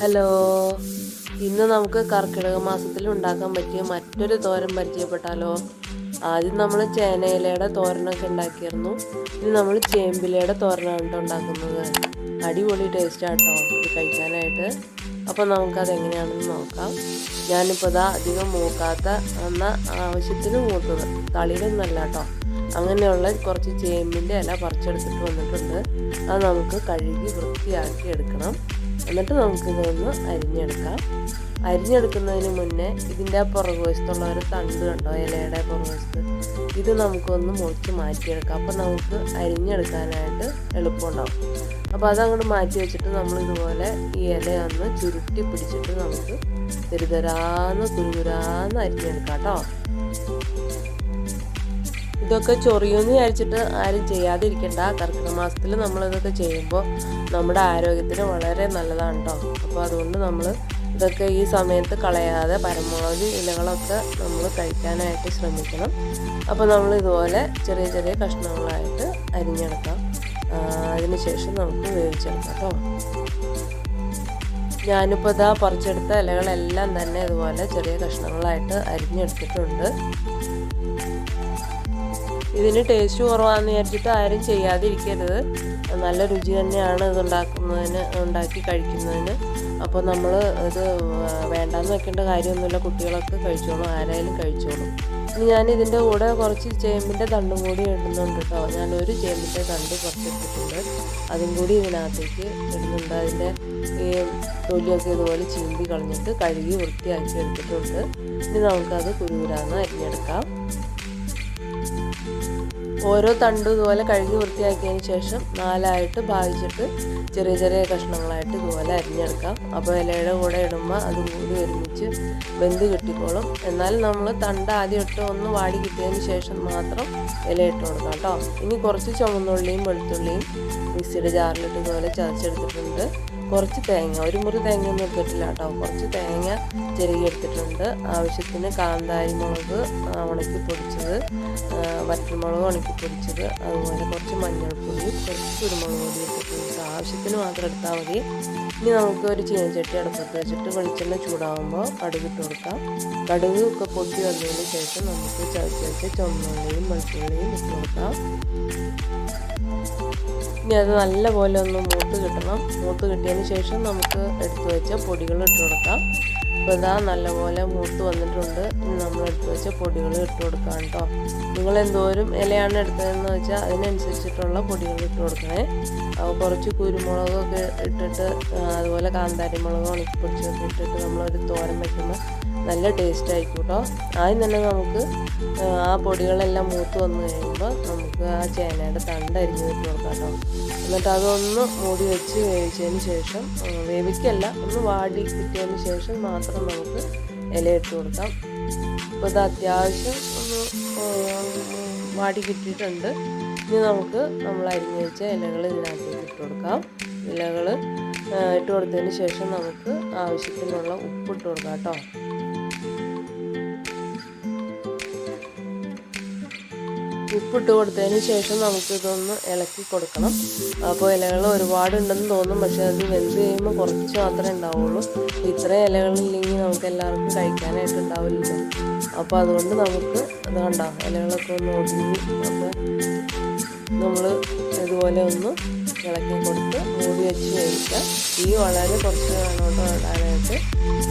Hello. ഇന്ന് നമുക്ക് കർക്കിടക മാസത്തിൽ ഉണ്ടാക്കാൻ പറ്റിയ മറ്റൊരു തോരൻ പരിചയപ്പെട്ടാലോ? ആദ്യം നമ്മൾ ചേനയിലയുടെ തോരനൊക്കെ ഉണ്ടാക്കിയിരുന്നു. ഇനി നമ്മൾ ചേമ്പിലയുടെ തോരനാണ് ഉണ്ടാക്കുന്നത്. അടിപൊളി ടേസ്റ്റാട്ടോ ഇത് കഴിക്കാനായിട്ട്. അപ്പോൾ നമുക്കത് എങ്ങനെയാണെന്ന് നോക്കാം. ഞാനിപ്പോൾ ഇതാ അധികം മൂക്കാത്ത എന്ന ആവശ്യത്തിന് മൂത്തത്. തളിരൊന്നല്ല കേട്ടോ അങ്ങനെയുള്ള കുറച്ച് ചേമ്പിന്റെ ഇല പറിച്ചെടുത്തിട്ട് വന്നിട്ടുണ്ട്. അത് നമുക്ക് കഴുകി വൃത്തിയാക്കി എടുക്കണം. എന്നിട്ട് നമുക്ക് ഇതൊന്ന് അരിഞ്ഞെടുക്കാം. അരിഞ്ഞെടുക്കുന്നതിന് മുന്നേ ഇതിന്റെ പുറകുവശത്തുള്ള ഒരു തണ്ട് കണ്ടോ? ഇലയുടെ പുറകുവശത്ത്. ഇത് നമുക്കൊന്ന് മുറിച്ച് മാറ്റിയെടുക്കാം. അപ്പോൾ നമുക്ക് അരിഞ്ഞെടുക്കാനായിട്ട് എളുപ്പമുണ്ടാവും. അപ്പോൾ അതങ്ങോട്ട് മാറ്റി വെച്ചിട്ട് നമ്മൾ ഇതുപോലെ ഈ ഇല ഒന്ന് ചുരുട്ടി പിടിച്ചിട്ട് നമുക്ക് തെരുതരാന്ന് കുരുകുരാന്ന് അരിഞ്ഞെടുക്കാം കേട്ടോ. ഇതൊക്കെ ചൊറിയുമെന്ന് വിചാരിച്ചിട്ട് ആരും ചെയ്യാതിരിക്കണ്ട. കർക്കിടക മാസത്തിൽ നമ്മളിതൊക്കെ ചെയ്യുമ്പോൾ നമ്മുടെ ആരോഗ്യത്തിന് വളരെ നല്ലതാണ് കേട്ടോ അപ്പോൾ അതുകൊണ്ട് നമ്മൾ ഇതൊക്കെ ഈ സമയത്ത് കളയാതെ പരമാവധി ഇലകളൊക്കെ നമ്മൾ കഴിക്കാനായിട്ട് ശ്രമിക്കണം. അപ്പോൾ നമ്മൾ ഇതുപോലെ ചെറിയ ചെറിയ കഷ്ണങ്ങളായിട്ട് അരിഞ്ഞെടുക്കാം. അതിനുശേഷം നമുക്ക് വേവിച്ചെടുക്കാം കേട്ടോ ഞാനിപ്പോൾ ഇതാ പറിച്ചെടുത്ത ഇലകളെല്ലാം തന്നെ ഇതുപോലെ ചെറിയ കഷ്ണങ്ങളായിട്ട് അരിഞ്ഞെടുത്തിട്ടുണ്ട്. ഇതിന് ടേസ്റ്റ് കുറവാണെന്ന് വിചാരിച്ചിട്ട് ആരും ചെയ്യാതിരിക്കരുത്. നല്ല രുചി തന്നെയാണ് ഇതുണ്ടാക്കുന്നതിന് ഉണ്ടാക്കി കഴിക്കുന്നതിന്. അപ്പോൾ നമ്മൾ ഇത് വേണ്ടാന്ന് വെക്കേണ്ട കാര്യമൊന്നുമില്ല. കുട്ടികളൊക്കെ കഴിച്ചോളും ആരായാലും കഴിച്ചോളും. ഇനി ഞാൻ ഇതിന്റെ കൂടെ കുറച്ച് ചേമ്പിന്റെ തണ്ടും കൂടി ഇടുന്നുണ്ട് കേട്ടോ. ഞാനൊരു ചേമ്പിന്റെ തണ്ട് കുറച്ചിട്ടിട്ടുണ്ട്. അതും കൂടി ഇതിനകത്തേക്ക് ഇടുന്നുണ്ട്. അതിന്റെ ഈ തൊലിയൊക്കെ ഇതുപോലെ ചീന്തി കളഞ്ഞിട്ട് കഴുകി വൃത്തിയാക്കി എടുത്തിട്ടുണ്ട്. ഇനി നമുക്കത് കുരുകുരാന്ന് അരിഞ്ഞെടുക്കാം. ഓരോ തണ്ടും ഇതുപോലെ കഴുകി വൃത്തിയാക്കിയതിന് ശേഷം നാലായിട്ട് ഭാഗിച്ചിട്ട് ചെറിയ ചെറിയ കഷ്ണങ്ങളായിട്ട് ഇതുപോലെ അരിഞ്ഞെടുക്കാം. അപ്പോൾ ഇലയുടെ കൂടെ ഇടുമ്പോൾ അത് കൂടി ഒരുമിച്ച് വെന്ത് കിട്ടിക്കോളും. എന്നാൽ നമ്മൾ തണ്ട് ആദ്യം ഇട്ട് ഒന്ന് വാടി കിട്ടിയതിന് ശേഷം മാത്രം ഇല ഇട്ട് കൊടുക്കാം കേട്ടോ. ഇനി കുറച്ച് ചുമന്നുള്ളിയും വെളുത്തുള്ളിയും മിക്സിയുടെ ജാറിലിട്ട് ഇതുപോലെ ചതച്ചെടുത്തിട്ടുണ്ട്. കുറച്ച് തേങ്ങ ഒരു മുറി തേങ്ങ ഒന്നും എടുത്തിട്ടില്ല കേട്ടോ. കുറച്ച് തേങ്ങ ചെറുകിയെടുത്തിട്ടുണ്ട് ആവശ്യത്തിന് കാന്താരി മുളക് ഉണക്കി പൊടിച്ചത് വറ്റൽമുളക് ഉണക്കി പൊടിച്ചത് അതുപോലെ കുറച്ച് മഞ്ഞൾപ്പൊടി കുറച്ച് കുരുമുളക് പൊടി എടുത്തിട്ടുണ്ട് ആവശ്യത്തിന് മാത്രം എടുത്താൽ മതി. ഇനി നമുക്ക് ഒരു ചീനച്ചട്ടി അടുപ്പത്ത് വെച്ചിട്ട് വെളിച്ചെണ്ണ ചൂടാകുമ്പോൾ കടുക് ഇട്ട് കൊടുക്കാം. കടുക് ഒക്കെ പൊട്ടി വന്നതിന് ശേഷം നമുക്ക് ചതച്ച് വെച്ച് ചുമന്നുള്ളിയും വെളുത്തുള്ളിയും ഇട്ട് കൊടുക്കാം. ഇനി അത് നല്ലപോലെ ഒന്ന് മൂത്ത് കിട്ടണം. മൂത്ത് കിട്ടിയതിന് ശേഷം നമുക്ക് എടുത്തു വെച്ച പൊടികൾ ഇട്ട് കൊടുക്കാം. അപ്പോൾ ഇതാ നല്ലപോലെ മൂത്ത് വന്നിട്ടുണ്ട്. ഇനി നമ്മൾ എടുത്തു വെച്ച പൊടികൾ ഇട്ട് കൊടുക്കാം കേട്ടോ. നിങ്ങൾ എന്തോരം ഇലയാണ് എടുത്തതെന്ന് വെച്ചാൽ അതിനനുസരിച്ചിട്ടുള്ള പൊടികൾ ഇട്ട് കൊടുക്കണേ. കുറച്ച് കുരുമുളകൊക്കെ ഇട്ടിട്ട് അതുപോലെ കാന്താരി മുളക് ഉണക്കി പൊടിച്ചൊക്കെ ഇട്ടിട്ട് നമ്മളൊരു തോരൻ വയ്ക്കുമ്പോൾ നല്ല ടേസ്റ്റ് ആയിരിക്കും കേട്ടോ ആദ്യം തന്നെ നമുക്ക് ആ പൊടികളെല്ലാം മൂത്ത് വന്നു കഴിയുമ്പോൾ നമുക്ക് ആ ചേനയുടെ തണ്ട് അരിഞ്ഞ് വെച്ച് കൊടുക്കാം കേട്ടോ. എന്നിട്ട് അതൊന്ന് മൂടി വെച്ച് വേവിച്ചതിന് ശേഷം വേവിക്കല്ല ഒന്ന് വാടി കിട്ടിയതിന് ശേഷം മാത്രം നമുക്ക് ഇല ഇട്ട് കൊടുക്കാം. അപ്പോൾ ഇത് അത്യാവശ്യം ഒന്ന് വാടി കിട്ടിയിട്ടുണ്ട്. ഇനി നമുക്ക് നമ്മൾ അരിഞ്ഞ് വെച്ച ഇലകൾ ഇതിനകത്തേക്ക് ഇട്ട് കൊടുക്കാം. ഇലകൾ ഇട്ട് കൊടുത്തതിന് ശേഷം നമുക്ക് ആവശ്യത്തിനുള്ള ഉപ്പ് ഇട്ട് കൊടുക്കാം കേട്ടോ. ഉപ്പിട്ട് കൊടുത്തതിന് ശേഷം നമുക്കിതൊന്ന് ഇളക്കി കൊടുക്കണം. അപ്പോൾ ഇലകൾ ഒരുപാടുണ്ടെന്ന് തോന്നും പക്ഷെ അത് വെന്ത് കഴിയുമ്പോൾ കുറച്ച് മാത്രമേ ഉണ്ടാവുള്ളൂ. ഇത്രയും ഇലകളില്ലെങ്കിൽ നമുക്ക് എല്ലാവർക്കും കഴിക്കാനായിട്ട് ഉണ്ടാവില്ല അപ്പോൾ അതുകൊണ്ട് നമുക്ക് അത് കണ്ടോ ഇലകളൊക്കെ ഒന്ന് ഒതുങ്ങി അപ്പോൾ നമ്മൾ ഇതുപോലെ ഒന്ന് ഇളക്കി കൊടുത്ത് മൂടി വെച്ച് കഴിക്കാം. ഈ വളരെ കുറച്ച് വേണോട്ടോ ഇടാനായിട്ട്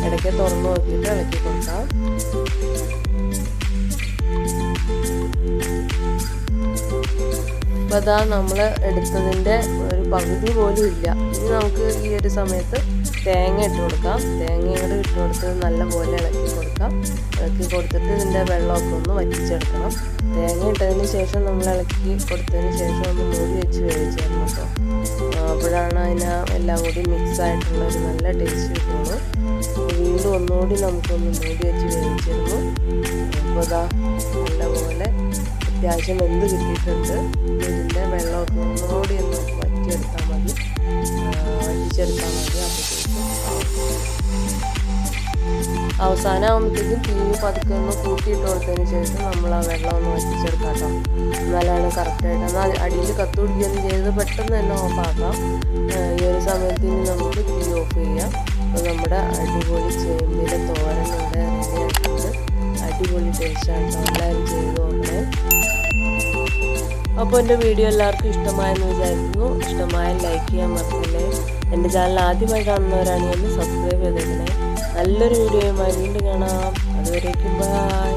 ഇടയ്ക്ക് തുറന്ന് നോക്കിയിട്ട് ഇളക്കി കൊടുക്കാം. അപ്പോൾ അതാ നമ്മൾ എടുത്തതിന്റെ ഒരു പകുതി പോലും ഇല്ല. ഇനി നമുക്ക് ഈ ഒരു സമയത്ത് തേങ്ങ ഇട്ട് കൊടുക്കാം. തേങ്ങ ഇങ്ങോട്ട് ഇട്ട് കൊടുത്ത് നല്ലപോലെ ഇളക്കി കൊടുക്കാം. ഇളക്കി കൊടുത്തിട്ട് ഇതിന്റെ വെള്ളമൊക്കെ ഒന്ന് വറ്റിച്ചെടുക്കണം. തേങ്ങ ഇട്ടതിന് ശേഷം നമ്മൾ ഇളക്കി കൊടുത്തതിന് ശേഷം ഒന്ന് മൂടി വെച്ച് വേവിച്ചിരുന്നു കേട്ടോ. അപ്പോഴാണ് അതിന് എല്ലാം കൂടി മിക്സ് ആയിട്ടുള്ള ഒരു നല്ല ടേസ്റ്റ് കിട്ടുള്ളൂ വീണ്ടും ഒന്നുകൂടി നമുക്കൊന്ന് മൂടി വെച്ച് വേവിച്ചിരുന്നു. അപ്പോൾ അതാ നല്ലപോലെ അത്യാവശ്യം വെന്ത് കിട്ടിയിട്ടുണ്ട്. ഇതിന്റെ വെള്ളമൊക്കെ ഒന്നുകൂടി ഒന്ന് വറ്റിയെടുത്താൽ മതി. വറ്റിച്ചെടുത്താൽ മതി അപ്പോഴത്തേക്കും അവസാനം തീ പതുക്കെ ഒന്ന് കൂട്ടിയിട്ട് കൊടുത്തതിന് ശേഷം നമ്മൾ ആ വെള്ളം ഒന്ന് വറ്റിച്ചെടുക്കാം എന്നാലാണ് കറക്റ്റായിട്ട് എന്നാൽ അടിയിൽ കത്ത് പിടിക്കുകയൊന്നും ചെയ്ത് പെട്ടെന്ന് തന്നെ ഓഫാക്കാം ഈ ഒരു സമയത്ത് ഇനി നമുക്ക് തീ ഓഫ് ചെയ്യാം. അപ്പോൾ നമ്മുടെ അടിപൊളി ചേമ്പിന്റെ തോരൻ ഇവിടെ റെഡി അടിപൊളി ടേസ്റ്റാണ് എല്ലാവരും ചെയ്ത് നോക്കണേ അപ്പോൾ എന്റെ വീഡിയോ എല്ലാവർക്കും ഇഷ്ടമായെന്ന് വിചാരിക്കുന്നു. ഇഷ്ടമായ ലൈക്ക് ചെയ്യാൻ മറക്കല്ലേ. എന്റെ ചാനൽ ആദ്യമായി കാണുന്നവരാണെങ്കിൽ ഒന്ന് സബ്സ്ക്രൈബ് ചെയ്തേക്കണേ നല്ലൊരു വീഡിയോയുമായി വീണ്ടും കാണാം. അതുവരേക്കും ബൈ